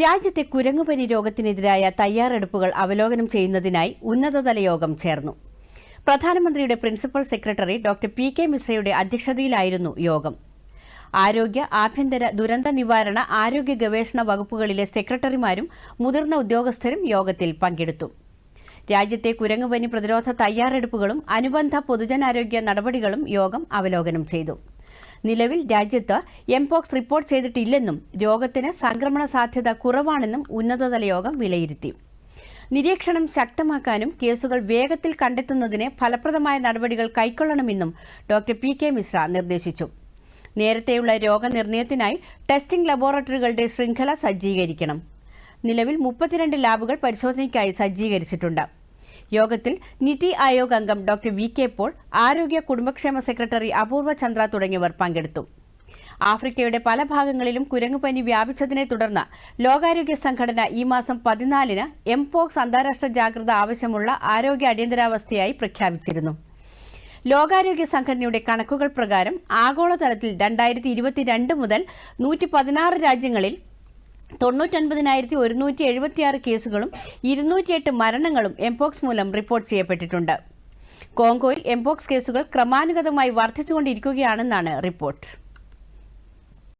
രാജ്യത്തെ കുരങ്ങുപനി രോഗത്തിനെതിരായ തയ്യാറെടുപ്പുകൾ അവലോകനം ചെയ്യുന്നതിനായി ഉന്നതതല യോഗം ചേർന്നു. പ്രധാനമന്ത്രിയുടെ principal secretary doctor P K മിശ്രയുടെ അധ്യക്ഷതയിലായിരുന്നു യോഗം. ആരോഗ്യ ആഭ്യന്തര ദുരന്ത നിവാരണ ആരോഗ്യ ഗവേഷണ വകുപ്പുകളിലെ സെക്രട്ടറിമാരും മുതിർന്ന ഉദ്യോഗസ്ഥരും യോഗത്തിൽ പങ്കെടുത്തു. രാജ്യത്തെ കുരങ്ങുപനി പ്രതിരോധ തയ്യാറെടുപ്പുകളും അനുബന്ധ പൊതുജനാരോഗ്യ നടപടികളും യോഗം അവലോകനം ചെയ്തു. നിലവിൽ രാജ്യത്ത് എംപോക്സ് റിപ്പോർട്ട് ചെയ്തിട്ടില്ലെന്നും രോഗത്തിന് സംക്രമണ സാധ്യത കുറവാണെന്നും ഉന്നതതല യോഗം വിലയിരുത്തി. നിരീക്ഷണം ശക്തമാക്കാനും കേസുകൾ വേഗത്തിൽ കണ്ടെത്തുന്നതിന് ഫലപ്രദമായ നടപടികൾ കൈക്കൊള്ളണമെന്നും ഡോക്ടർ പി കെ മിശ്ര നിർദ്ദേശിച്ചു. നേരത്തെയുള്ള രോഗനിർണയത്തിനായി ടെസ്റ്റിംഗ് ലബോറട്ടറികളുടെ ശൃംഖല സജ്ജീകരിക്കണം. നിലവിൽ മുപ്പത്തിരണ്ട് ലാബുകൾ പരിശോധനയ്ക്കായി സജ്ജീകരിച്ചിട്ടുണ്ട്. യോഗത്തിൽ നിതി ആയോഗ് അംഗം ഡോക്ടർ വി കെ പോൾ ആരോഗ്യ കുടുംബക്ഷേമ സെക്രട്ടറി അപൂർവ ചന്ദ്ര തുടങ്ങിയവർ പങ്കെടുത്തു. ആഫ്രിക്കയുടെ പല ഭാഗങ്ങളിലും കുരങ്ങുപനി വ്യാപിച്ചതിനെ തുടർന്ന് ലോകാരോഗ്യ സംഘടന ഈ മാസം പതിനാലിന് എംപോക്സ് അന്താരാഷ്ട്ര ജാഗ്രത ആവശ്യമുള്ള ആരോഗ്യ അടിയന്തരാവസ്ഥയായി പ്രഖ്യാപിച്ചിരുന്നു. ലോകാരോഗ്യ സംഘടനയുടെ കണക്കുകൾ പ്രകാരം ആഗോളതലത്തിൽ രണ്ടായിരത്തി ഇരുപത്തിരണ്ട് മുതൽ നൂറ്റി പതിനാറ് രാജ്യങ്ങളിൽ തൊണ്ണൂറ്റൊൻപതിനായിരത്തി ഒരുന്നൂറ്റി എഴുപത്തിയാറ് കേസുകളും ഇരുന്നൂറ്റിയെട്ട് മരണങ്ങളും എംപോക്സ് മൂലം റിപ്പോർട്ട് ചെയ്യപ്പെട്ടിട്ടുണ്ട്. കോങ്കോയിൽ എംപോക്സ് കേസുകൾ ക്രമാനുഗതമായി വർദ്ധിച്ചുകൊണ്ടിരിക്കുകയാണെന്നാണ് റിപ്പോർട്ട്.